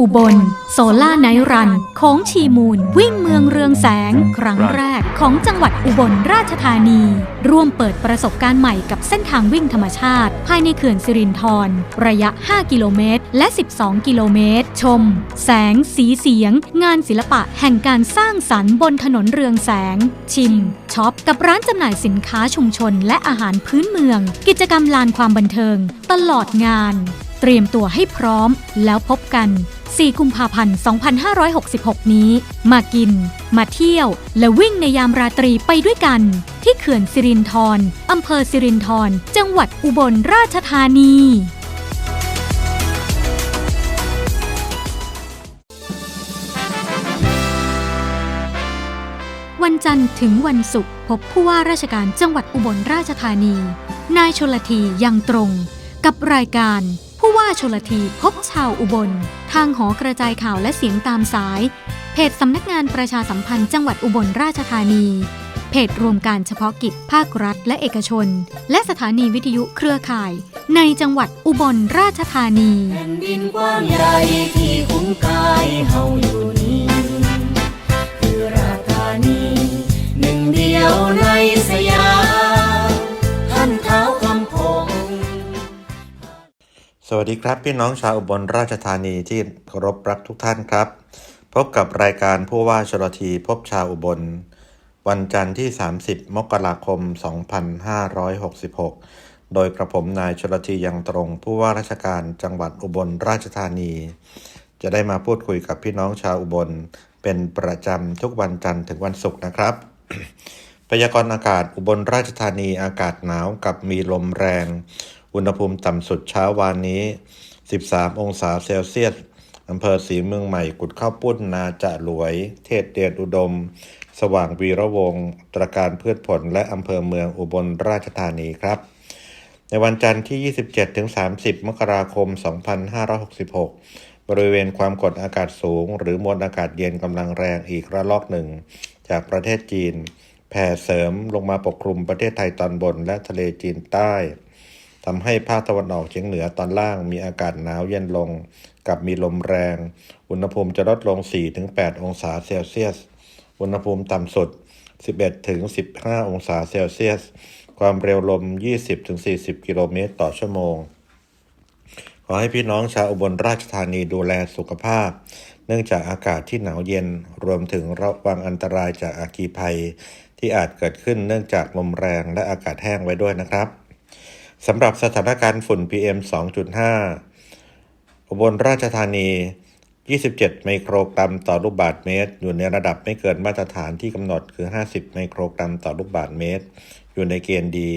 อุบล โซล่าไนรัน ของชีมูล วิ่งเมืองเรืองแสง ครั้งแรก ของจังหวัดอุบลราชธานี ร่วมเปิดประสบการณ์ใหม่กับเส้นทางวิ่งธรรมชาติ ภายในเขื่อนสิรินธรระยะ 5 กิโลเมตร และ 12 กิโลเมตร ชม แสง สีเสียง งานศิลปะแห่งการสร้างสรรค์บนถนนเรืองแสง ชิมช็อปกับร้านจำหน่ายสินค้าชุมชนและอาหารพื้นเมือง กิจกรรมลานความบันเทิง ตลอดงาน เตรียมตัวให้พร้อมแล้วพบกัน 4 กุมภาพันธ์ 2566 นี้ มากิน มาเที่ยว และวิ่งในยามราตรีไปด้วยกัน ที่เขื่อนสิรินธรอำเภอสิรินธรจังหวัดอุบลราชธานีวันจันทร์ถึงวันศุกร์พบผู้ว่าราชการจังหวัดอุบลราชธานี นายชลทียังตรง กับรายการ ผู้ว่าชลทีพบชาวอุบล ทางหอกระจายข่าวและเสียงตามสาย เพจสำนักงานประชาสัมพันธ์จังหวัดอุบลราชธานี เพจรวมการเฉพาะกิจภาครัฐและเอกชน และสถานีวิทยุเครือข่าย ในจังหวัดอุบลราชธานีแผ่นดินกว้างใหญ่ที่คุ้มกายเฮาอยู่นี้คือราชธานี หนึ่งเดียวในสยาม สวัสดีครับ พี่น้องชาวอุบลราชธานีที่เคารพรักทุกท่านครับ พบกับรายการผู้ว่าชลทีพบชาวอุบล วันจันทร์ที่ 30 มกราคม 2566 โดยกระผมนายชลทียังตรง ผู้ว่าราชการจังหวัดอุบลราชธานี จะได้มาพูดคุยกับพี่น้องชาวอุบล เป็นประจำทุกวันจันทร์ถึงวันศุกร์นะครับ พยากรณ์อากาศอุบลราชธานีอากาศหนาวกับมีลมแรง อุณหภูมิต่ำสุดเช้าวานนี้ 13 องศาเซลเซียสอำเภอศรีเมืองใหม่กุดข้าวปุ้นนาจะหลวย เทศเดชอุดม สว่างวีระวงศ์ตรการพืชผลและอำเภอเมืองอุบลราชธานีครับ ในวันจันทร์ที่ 27-30 มกราคม 2566 บริเวณความกดอากาศสูง หรือมวลอากาศเย็นกำลังแรงอีกระลอกหนึ่ง จากประเทศจีน แผ่เสริมลงมาปกคลุมประเทศไทยตอนบนและทะเลจีนใต้ ทำให้ภาคตะวันออกเฉียงเหนือตอนล่างมีอากาศหนาวเย็นลง กับมีลมแรง อุณหภูมิจะลดลง 4-8 องศาเซลเซียส อุณหภูมิต่ำสุด 11-15 องศาเซลเซียส ความเร็วลม 20-40 กิโลเมตรต่อชั่วโมง ขอให้พี่น้องชาวอุบลราชธานีดูแลสุขภาพ เนื่องจากอากาศที่หนาวเย็น รวมถึงระวังอันตรายจากอาคีภัย ที่อาจเกิดขึ้นเนื่องจากลมแรงและอากาศแห้งไว้ด้วยนะครับ สำหรับสถานการณ์ฝุ่น PM 2.5 อุบลราชธานี 27 ไมโครกรัมต่อลูกบาศก์เมตร อยู่ในระดับไม่เกินมาตรฐานที่กำหนดคือ 50 ไมโครกรัมต่อลูกบาศก์เมตร อยู่ในเกณฑ์ดี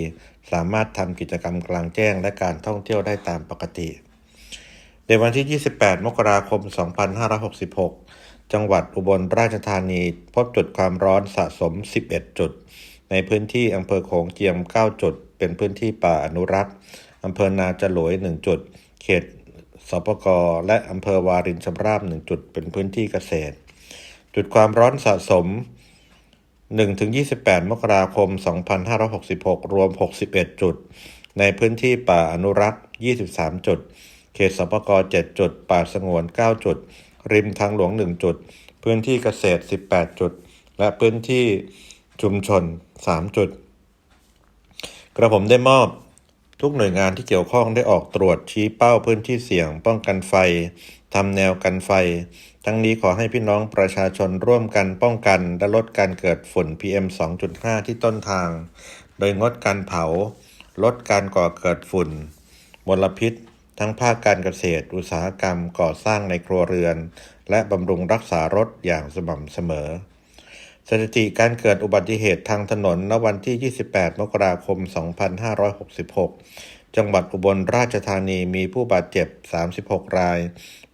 สามารถทำกิจกรรมกลางแจ้งและการท่องเที่ยวได้ตามปกติ ในวันที่ 28 มกราคม 2566 จังหวัดอุบลราชธานี พบจุดความร้อนสะสม 11 จุด ในพื้นที่อำเภอโขงเจียม 9 จุด เป็นพื้นที่ป่าอนุรักษ์อำเภอนาจรวย 1 จุด เขตสปกและอำเภอวารินชำราบ 1 จุด เป็นพื้นที่เกษตร จุดความร้อนสะสม 1-28 มกราคม 2566 รวม 61 จุด ในพื้นที่ป่าอนุรักษ์ 23 จุด เขตสปก7 จุด ป่าสงวน 9 จุด ริมทางหลวง 1 จุด พื้นที่เกษตร 18 จุด และพื้นที่ ชุมชน 3 จุด กระผมได้มอบทุกหน่วยงานที่เกี่ยวข้องได้ออกตรวจชี้เป้าพื้นที่เสี่ยง ป้องกันไฟทำแนวกันไฟ ทั้งนี้ขอให้พี่น้องประชาชนร่วมกันป้องกัน และลดการเกิดฝุ่น PM 2.5 ที่ต้นทาง โดยงดการเผา ลดการก่อเกิดฝุ่น มลพิษ ทั้งภาคการเกษตร อุตสาหกรรม ก่อสร้างในครัวเรือน และบำรุงรักษารถอย่างสม่ำเสมอ สถิติการเกิดอุบัติเหตุทางถนนณวันที่ 28 มกราคม 2566 จังหวัดอุบลราชธานีมีผู้บาดเจ็บ 36 ราย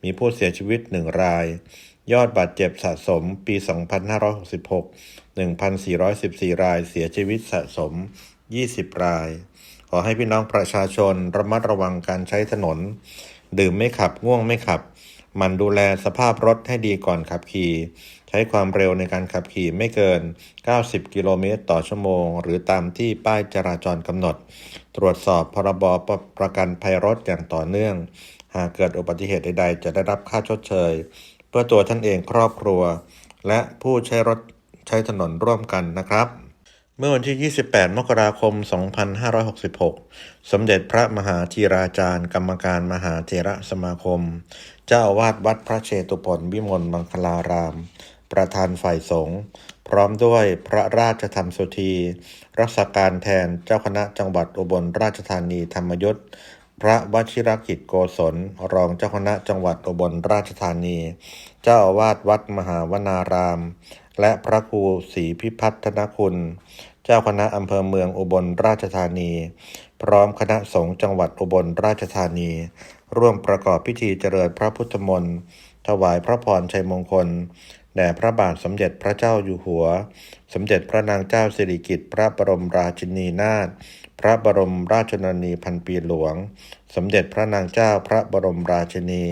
มีผู้เสียชีวิต 1 ราย ยอดบาดเจ็บสะสมปี 2566 1,414 ราย เสียชีวิตสะสม 20 ราย ขอให้พี่น้องประชาชนระมัดระวังการใช้ถนน ดื่มไม่ขับง่วงไม่ขับ มันดูแลสภาพรถให้ดีก่อนขับขี่ ใช้ความเร็วในการขับขี่ไม่เกิน 90 กิโลเมตรต่อชั่วโมง หรือตามที่ป้ายจราจรกำหนด ตรวจสอบพรบประกันภัยรถอย่างต่อเนื่อง หากเกิดอุบัติเหตุใดๆ จะได้รับค่าชดเชย เพื่อตัวท่านเองครอบครัว และผู้ใช้รถใช้ถนนร่วมกันนะครับ เมื่อวันที่ 28 มกราคม 2566 สมเด็จพระมหาธีราจารย์ กรรมการมหาเถระสมาคม เจ้าอาวาสวัดพระเชตุพนวิมลมังคลาราม ประธานฝ่ายสงฆ์พร้อมด้วยพระราชธรรมสุธี รักษาการแทนเจ้าคณะจังหวัดอุบลราชธานีธรรมยุทธพระวชิรกิจโกศล รองเจ้าคณะจังหวัดอุบลราชธานี เจ้าอาวาสวัดมหาวนาราม และพระครูศรีพิพัฒนคุณ เจ้าคณะอำเภอเมืองอุบลราชธานี พร้อมคณะสงฆ์จังหวัดอุบลราชธานี ร่วมประกอบพิธีเจริญพระพุทธมนต์ถวายพระพรชัยมงคลแด่พระบาทสมเด็จพระเจ้าอยู่หัว สมเด็จพระนางเจ้าสิริกิติ์พระบรมราชินีนาถพระบรมราชชนนีพันปีหลวง สมเด็จพระนางเจ้าพระบรมราชินี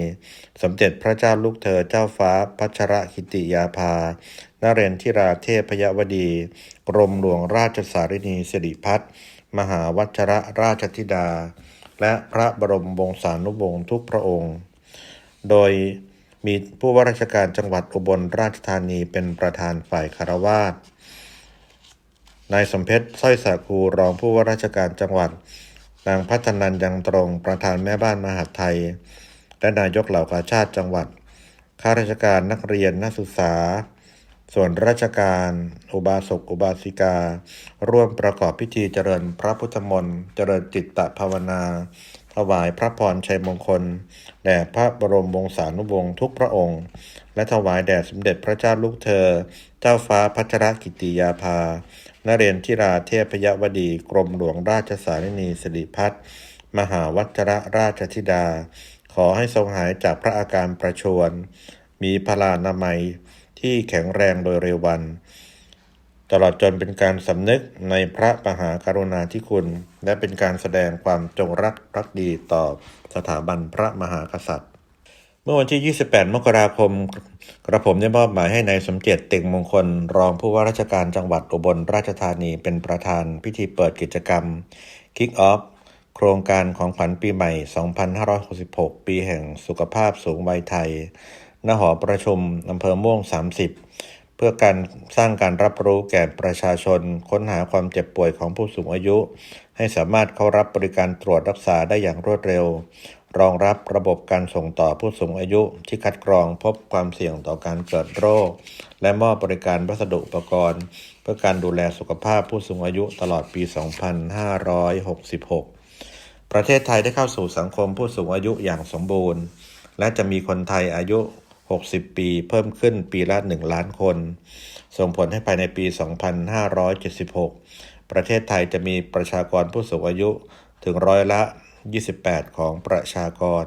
สมเด็จพระเจ้าลูกเธอเจ้าฟ้าพัชรคิติยาภา นเรนทิราเทพยวดี กรมหลวงราชสารินีสิริพัฒน์มหาวัชรราชธิดา และพระบรมวงศานุวงศ์ทุกพระองค์ โดยมีผู้ว่าราชการจังหวัดอุบลราชธานีเป็นประธานฝ่ายคารวาสนายสมเพชรสร้อยสาคูรองผู้ว่าราชการจังหวัด นางพัฒนันยังตรงประธานแม่บ้านมหาไทย และนายกเหล่ากาชาติจังหวัด ข้าราชการนักเรียนนักศึกษา ส่วนราชการ อุบาสกอุบาสิกา ร่วมประกอบพิธีเจริญพระพุทธมนต์เจริญจิตตภาวนา ถวายพระพรชัยมงคลแด่พระบรมวงศานุวงศ์ทุกพระองค์ และถวายแด่สมเด็จพระเจ้าลูกเธอ เจ้าฟ้าพัชรกิติยาภา นเรนทิราเทพยวดี กรมหลวงราชสารินีสิริพัฒน์มหาวัชรราชธิดา ขอให้ทรงหายจากพระอาการประชวร มีพลานามัยที่แข็งแรงโดยเร็ววัน ตลอดจนเป็นการสำนึกในพระมหากรุณาธิคุณ และเป็นการแสดงความจงรักภักดีต่อสถาบันพระมหากษัตริย์ มื่อวันที่ 28 มกราคม กระผมได้มอบหมายให้ในายสมเจตเต็งมงคล รองผู้ว่าราชการจังหวัดอุบลราชธานีเป็นประธานพิธีเปิดกิจกรรม Kick Off โครงการของขวัญปีใหม่ 2566 ปีแห่งสุขภาพสูงวัยไทย ณ หอประชุมอำเภอม่วง 30 เพื่อการสร้างการรับรู้แก่ประชาชน ค้นหาความเจ็บป่วยของผู้สูงอายุ ให้สามารถเข้ารับบริการตรวจรักษาได้อย่างรวดเร็ว รองรับระบบการส่งต่อผู้สูงอายุที่คัดกรองพบความเสี่ยงต่อการเกิดโรค และมอบบริการวัสดุอุปกรณ์ เพื่อการดูแลสุขภาพผู้สูงอายุตลอดปี 2566 ประเทศไทยได้เข้าสู่สังคมผู้สูงอายุอย่างสมบูรณ์ และจะมีคนไทยอายุ 60 ปีเพิ่มขึ้นปีละ 1 ล้านคน ส่งผลให้ภายในปี 2576 ประเทศไทยจะมีประชากรผู้สูงอายุถึงร้อยละ 28 ของประชากร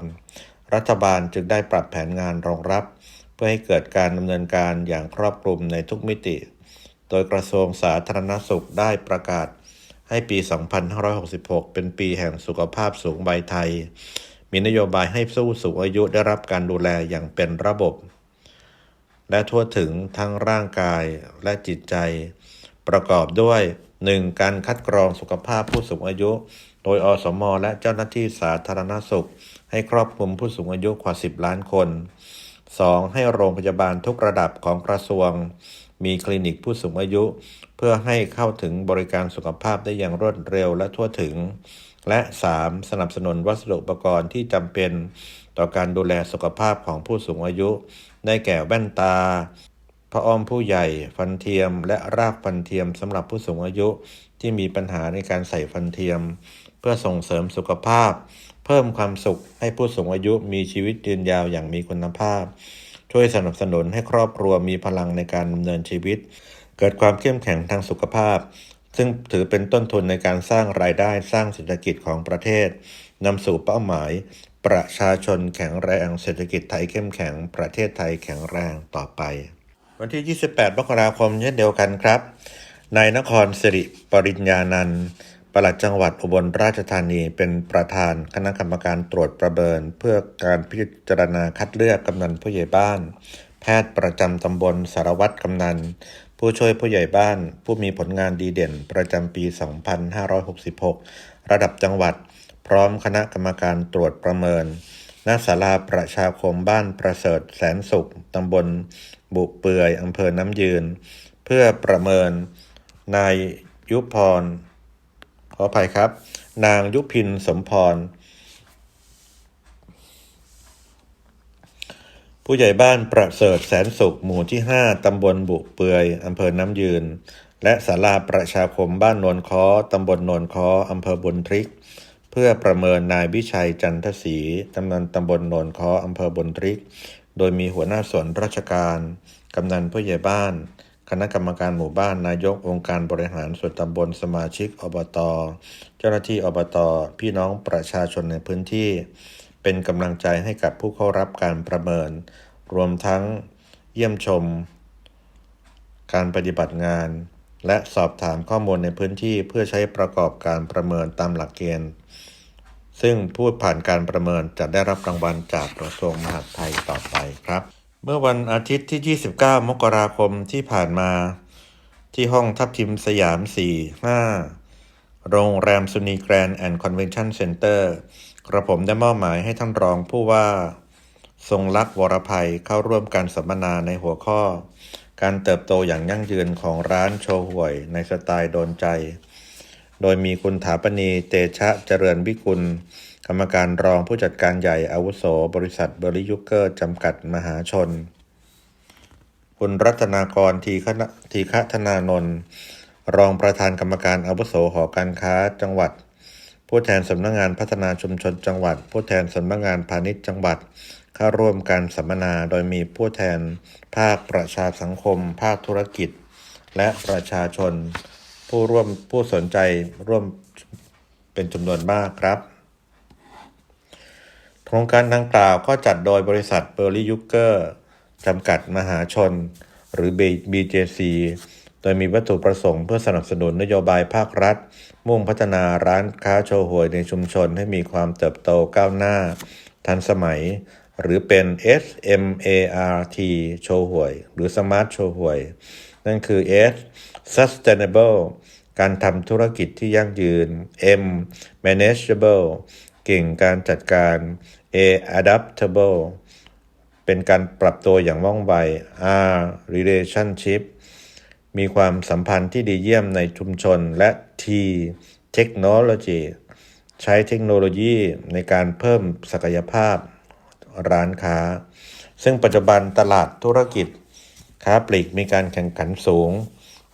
รัฐบาลจึงได้ปรับแผนงานรองรับ เพื่อให้เกิดการดำเนินการอย่างครอบคลุมในทุกมิติ โดยกระทรวงสาธารณสุขได้ประกาศให้ปี 2566 เป็นปีแห่งสุขภาพสูงวัยไทย มีนโยบายให้ผู้สูงอายุได้รับการดูแลอย่างเป็นระบบ และทั่วถึงทั้งร่างกายและจิตใจ ประกอบด้วย 1. การคัดกรองสุขภาพผู้สูงอายุ โดยอสมและเจ้าหน้าที่สาธารณสุข ให้ครอบคลุมผู้สูงอายุกว่า 10 ล้านคน 2. ให้โรงพยาบาลทุกระดับของกระทรวง มีคลินิกผู้สูงอายุ เพื่อให้เข้าถึงบริการสุขภาพได้อย่างรวดเร็วและทั่วถึง และ 3. สนับสนุนวัสดุอุปกรณ์ที่จำเป็นต่อการดูแลสุขภาพของผู้สูงอายุ ได้แก่แว่นตาพระอ้อมผู้ใหญ่ฟันเทียม และรากฟันเทียมสำหรับผู้สูงอายุที่มีปัญหาในการใส่ฟันเทียม เพื่อส่งเสริมสุขภาพ เพิ่มความสุขให้ผู้สูงอายุมีชีวิตยืนยาวอย่างมีคุณภาพ ช่วยสนับสนุนให้ครอบครัวมีพลังในการดำเนินชีวิต เกิดความเข้มแข็งทางสุขภาพ ซึ่งถือเป็นต้นทุนในการสร้างรายได้สร้างเศรษฐกิจของประเทศนำสู่เป้าหมาย ประชาชนแข็งแรงเศรษฐกิจไทยเข้มแข็ง ประเทศไทยแข็งแรงต่อไป วันที่ 28มกราคมเช่นเดียวกันครับนายนครสิริปริญญานันท์ ปลัดจังหวัดอุบลราชธานีเป็นประธานคณะกรรมการตรวจประเมิน เพื่อการพิจารณาคัดเลือกกำนันผู้ใหญ่บ้าน แพทย์ประจำตำบลสารวัตรกำนัน ผู้ช่วยผู้ใหญ่บ้าน ผู้มีผลงานดีเด่นประจำปี 2566 ระดับจังหวัด พร้อมคณะกรรมการตรวจประเมินณศาลาประชาคมบ้านประเสริฐแสนสุขตำบล บุเปื่อยอำเภอน้ำยืน เพื่อประเมินนายยุพร ออภัยครับ นางยุพินสมพร ผู้ใหญ่บ้านประเสริฐแสนสุขหมู่ที่ 5 ตำบลบุเปื่อยอำเภอน้ำยืน และศาลาประชาคมบ้านนนคอตำบลนนคออำเภอบุญทริก เพื่อประเมินนายวิชัยจันทศรีกำนันตำบลนนคออำเภอบุญทริก โดยมีหัวหน้าส่วนราชการกำนันผู้ใหญ่บ้าน คณะกรรมการหมู่บ้านนายกองค์การบริหารส่วนตำบลสมาชิกอบต เจ้าหน้าที่อบต พี่น้องประชาชนในพื้นที่ เป็นกำลังใจให้กับผู้เข้ารับการประเมิน รวมทั้งเยี่ยมชม การปฏิบัติงาน และสอบถามข้อมูลในพื้นที่เพื่อใช้ประกอบการประเมินตามหลักเกณฑ์ ซึ่งผู้ผ่านการประเมินจะได้รับรางวัลจากกระทรวงมหาดไทยต่อไปครับ เมื่อวันอาทิตย์ที่ 29 มกราคมที่ผ่านมา ที่ห้องทับทิมสยาม 4 5 โรงแรมซุนีแกรนด์แอนด์คอนเวนชั่นเซ็นเตอร์กระผมได้มอบหมายให้ท่านรองผู้ว่า ทรงลักษณ์วรภัยเข้าร่วมการสัมมนาในหัวข้อ การเติบโตอย่างยั่งยืนของร้านโชห่วยในสไตล์โดนใจ โดยมีคุณถาปณีเตชะเจริญวิกุล รรมการรองผู้จัดการใหญ่อาวุโส บริษัทเบร์รี่ยุเกอร์จำกัดมหาชน คุณรัตนากรทีฆะทีฆะธนานนท์รองประธานกรรมการอาวุโสหอการค้าจังหวัด ผู้แทนสำนักงานพัฒนาชุมชนจังหวัด ผู้แทนสำนักงานพาณิชย์จังหวัดเข้าร่วมการสัมมนาโดยมีผู้แทนภาคประชาสังคม ภาคธุรกิจ และประชาชน ผู้ร่วมผู้สนใจร่วมเป็นจำนวนมากครับ โครงการดังกล่าวก็จัดโดยบริษัทเบอร์รี่ยุเกอร์จำกัดมหาชน หรือ BJC โดยมีวัตถุประสงค์เพื่อสนับสนุนนโยบายภาครัฐ มุ่งพัฒนาร้านค้าโชห่วยในชุมชนให้มีความเติบโตก้าวหน้า ทันสมัย หรือเป็น SMART โชห่วย หรือ Smart โชห่วย นั่นคือ S sustainable การทำธุรกิจที่ยั่งยืน M manageable เก่งการจัดการ A adaptable เป็นการปรับตัวอย่างว่องไว R relationship มีความสัมพันธ์ที่ดีเยี่ยมในชุมชนและ T technology ใช้เทคโนโลยีในการเพิ่มศักยภาพร้านค้า ซึ่งปัจจุบันตลาดธุรกิจ ค้าปลีกมีการแข่งขันสูง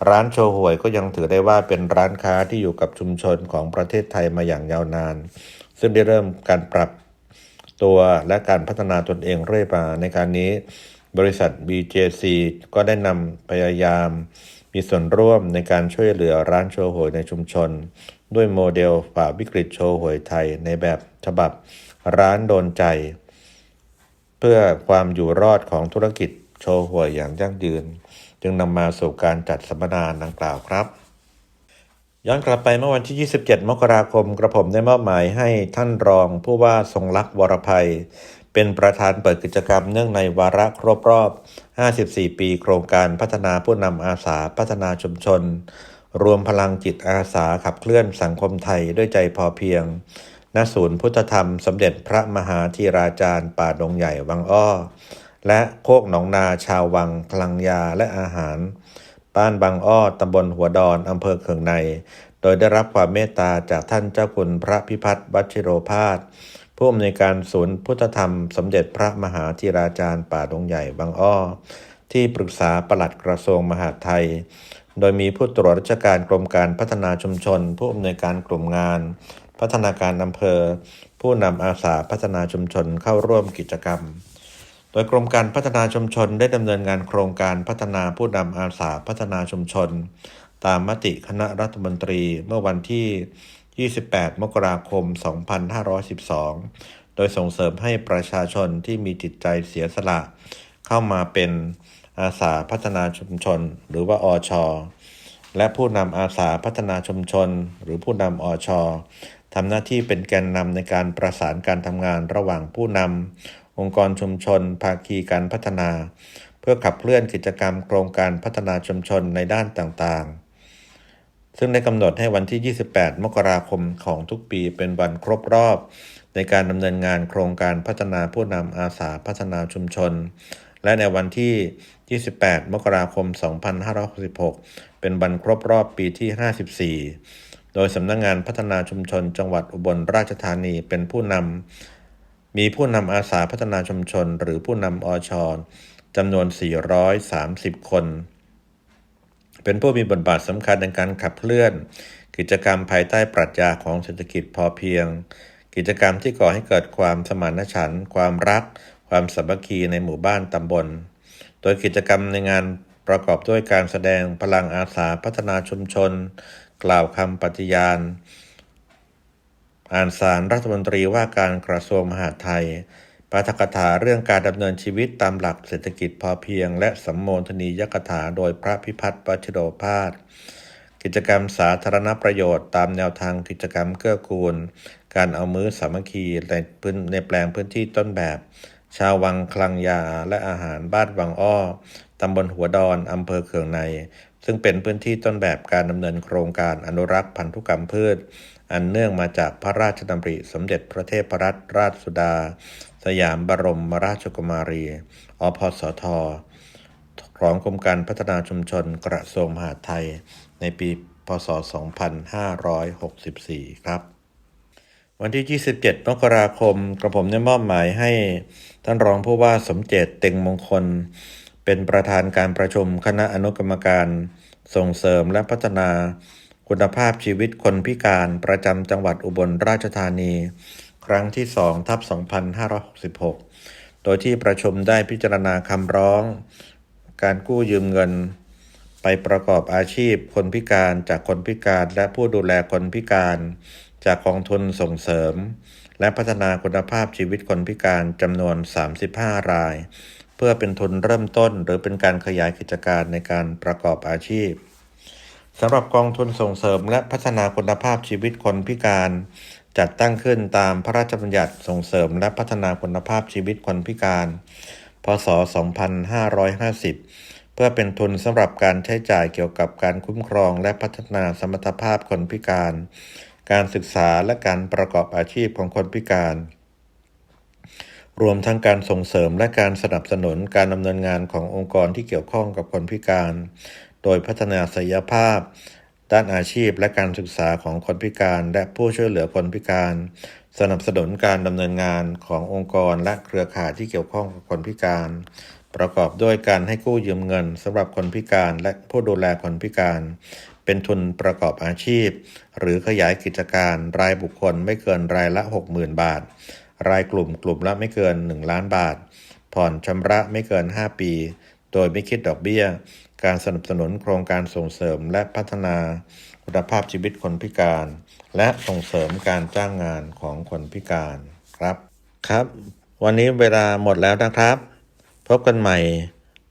ร้านโชห่วยก็ยังถือได้ว่าเป็นร้านค้าที่อยู่กับชุมชนของประเทศไทยมาอย่างยาวนาน ซึ่งได้เริ่มการปรับ ตัวและการพัฒนาตนเองเรื่อยมาในการนี้ บริษัท BJC ก็ได้นำพยายาม มีส่วนร่วมในการช่วยเหลือร้านโชว์หวยในชุมชน ด้วยโมเดลฝ่าวิกฤตโชว์หวยไทยในแบบฉบับร้านโดนใจ เพื่อความอยู่รอดของธุรกิจโชว์หวยอย่างยั่งยืน จึงนำมาสู่การจัดสัมมนาดังกล่าวครับ ย้อนกลับไปเมื่อวันที่ 27 มกราคม กระผมได้มอบหมายให้ท่านรองผู้ว่าทรงลักษณ์วรภัย เป็นประธานเปิดกิจกรรมเนื่องในวาระครบรอบ 54 ปีโครงการพัฒนาผู้นำอาสาพัฒนาชุมชน รวมพลังจิตอาสาขับเคลื่อนสังคมไทยด้วยใจพอเพียง ณ ศูนย์พุทธธรรมสมเด็จพระมหาธีราจารย์ ป่าดงใหญ่วังอ้อ และโคกหนองนาชาววังพลังยาและอาหาร บ้านบางอ้อตำบลหัวดอนอำเภอเขืองใน โดยได้รับความเมตตาจากท่านเจ้าคุณพระพิพัฒน์วัชิโรพาสผู้อำนวยการศูนย์พุทธธรรม สมเด็จพระมหาธีราจารย์ป่าดงใหญ่บางอ้อ ที่ปรึกษาปลัดกระทรวงมหาดไทย โดยมีผู้ตรวจราชการกรมการพัฒนาชุมชน ผู้อำนวยการกลุ่มงาน พัฒนาการอำเภอ ผู้นำอาสาพัฒนาชุมชนเข้าร่วมกิจกรรม ดยกรมการพัฒนาชุมชนได้ดำเนินงานโครงการพัฒนาผู้นำอาสาพัฒนาชุมชน ตามมติคณะรัฐมนตรีเมื่อวันที่ 28 มกราคม 2512 โดยส่งเสริมให้ประชาชนที่มีจิตใจเสียสละ เข้ามาเป็นอาสาพัฒนาชุมชน หรือว่าอชและผู้นำอาสาพัฒนาชุมชน หรือผู้นำอชทำหน้าที่เป็นแกนนำในการประสานการทำงานระหว่างผู้นำ องค์กรชุมชน ภาคีการพัฒนา เพื่อขับเคลื่อนกิจกรรมโครงการพัฒนาชุมชนในด้านต่างๆ ซึ่งได้กำหนดให้วันที่ 28 มกราคมของทุกปีเป็นวันครบรอบ ในการดำเนินงานโครงการพัฒนาผู้นำอาสาพัฒนาชุมชน และในวันที่ 28 มกราคม 2566 เป็นวันครบรอบปีที่ 54 โดยสำนักงงานพัฒนาชุมชนจังหวัดอุบลราชธานีเป็นผู้นำ มีผู้นำอาสาพัฒนาชุมชน หรือผู้นำอชจำนวน 430 คน เป็นผู้มีบทบาทสำคัญในการขับเคลื่อน กิจกรรมภายใต้ปรัชญาของเศรษฐกิจพอเพียง กิจกรรมที่ก่อให้เกิดความสมานฉันท์ความรัก ความสามัคคีในหมู่บ้านตำบล โดยกิจกรรมในงานประกอบด้วยการแสดงพลังอาสาพัฒนาชุมชน กล่าวคำปฏิญาณ อ่านสารรัฐมนตรีว่าการกระทรวงมหาดไทยปาฐกถาเรื่องการดำเนินชีวิตตามหลักเศรษฐกิจพอเพียง และสัมโมทนียกถาโดยพระพิพัฒน์ปัชโดภาสกิจกรรมสาธารณประโยชน์ตามแนวทางกิจกรรมเกื้อกูล การเอามือสามัคคีในพื้นในแปลงพื้นที่ต้นแบบ ชาววังคลังยาและอาหารบ้านวังอ้อตำบลหัวดอนอำเภอเขืองใน ซึ่งเป็นพื้นที่ต้นแบบการดำเนินโครงการอนุรักษ์พันธุกรรมพืช อันเนื่องมาจากพระราชดำริสมเด็จพระเทพรัตนราชสุดา สยามบรมราชกุมารี อพสทของกรมการพัฒนาชุมชนกระทรวงมหาดไทย ในปีพศ 2564 ครับ วันที่ 27 มกราคม กระผมได้มอบหมายให้ท่านรองผู้ว่าสมเจตเต็งมงคล เป็นประธานการประชุมคณะอนุกรรมการส่งเสริมและพัฒนา คุณภาพชีวิตคนพิการประจำจังหวัดอุบลราชธานี ครั้งที่2ทับ2566 โดยที่ประชุมได้พิจารณาคำร้อง การกู้ยืมเงิน ไปประกอบอาชีพคนพิการจากคนพิการและผู้ดูแลคนพิการ จากกองทุนส่งเสริม และพัฒนาคุณภาพชีวิตคนพิการจำนวน 35 ราย เพื่อเป็นทุนเริ่มต้นหรือเป็นการขยายกิจการในการประกอบอาชีพ สำหรับกองทุนส่งเสริมและพัฒนาคุณภาพชีวิตคนพิการ จัดตั้งขึ้นตามพระราชบัญญัติส่งเสริมและพัฒนาคุณภาพชีวิตคนพิการ พศ 2550 เพื่อเป็นทุนสำหรับการใช้จ่ายเกี่ยวกับการคุ้มครองและพัฒนาสมรรถภาพคนพิการ การศึกษาและการประกอบอาชีพของคนพิการ รวมทั้งการส่งเสริมและการสนับสนุนการดำเนินงานขององค์กรที่เกี่ยวข้องกับคนพิการ โดยพัฒนาศักยภาพ ด้านอาชีพและการศึกษาของคนพิการ และผู้ช่วยเหลือคนพิการ สนับสนุนการดำเนินงานขององค์กรและเครือข่ายที่เกี่ยวข้องกับคนพิการ ประกอบด้วยการให้กู้ยืมเงินสำหรับคนพิการและผู้ดูแลคนพิการ เป็นทุนประกอบอาชีพ หรือขยายกิจการรายบุคคลไม่เกินรายละ 60,000 บาท รายกลุ่มกลุ่มละไม่เกิน 1 ล้านบาท ผ่อนชำระไม่เกิน 5 ปี โดยไม่คิดดอกเบี้ย การสนับสนุนโครงการส่งเสริมและพัฒนาคุณภาพชีวิตคนพิการ และส่งเสริมการจ้างงานของคนพิการครับครับ วันนี้เวลาหมดแล้วนะครับ พบกันใหม่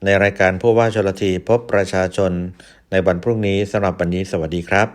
ในรายการผู้ว่าชลทีพบประชาชนในวันพรุ่งนี้สำหรับวันนี้สวัสดีครับ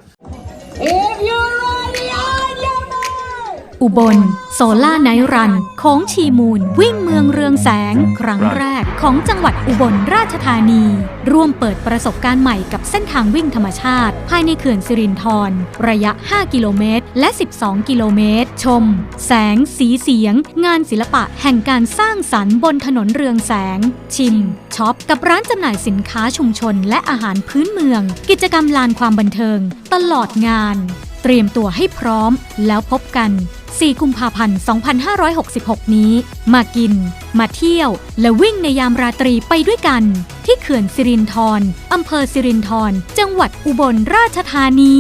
If you're ready on your mark. อุบล โซล่าไนรัน ของชีมูล วิ่งเมืองเรืองแสง ครั้งแรก ของจังหวัดอุบลราชธานี ร่วมเปิดประสบการณ์ใหม่กับเส้นทางวิ่งธรรมชาติ ภายในเขื่อนสิรินธรระยะ 5 กิโลเมตร และ 12 กิโลเมตร ชม แสง สีเสียง งานศิลปะแห่งการสร้างสรรค์บนถนนเรืองแสง ชิมช็อปกับร้านจำหน่ายสินค้าชุมชนและอาหารพื้นเมือง กิจกรรมลานความบันเทิง ตลอดงาน เตรียมตัวให้พร้อมแล้วพบกัน 4 กุมภาพันธ์ 2566 นี้ มากิน มาเที่ยว และวิ่งในยามราตรีไปด้วยกัน ที่เขื่อนสิรินธรอำเภอสิรินธรจังหวัดอุบลราชธานี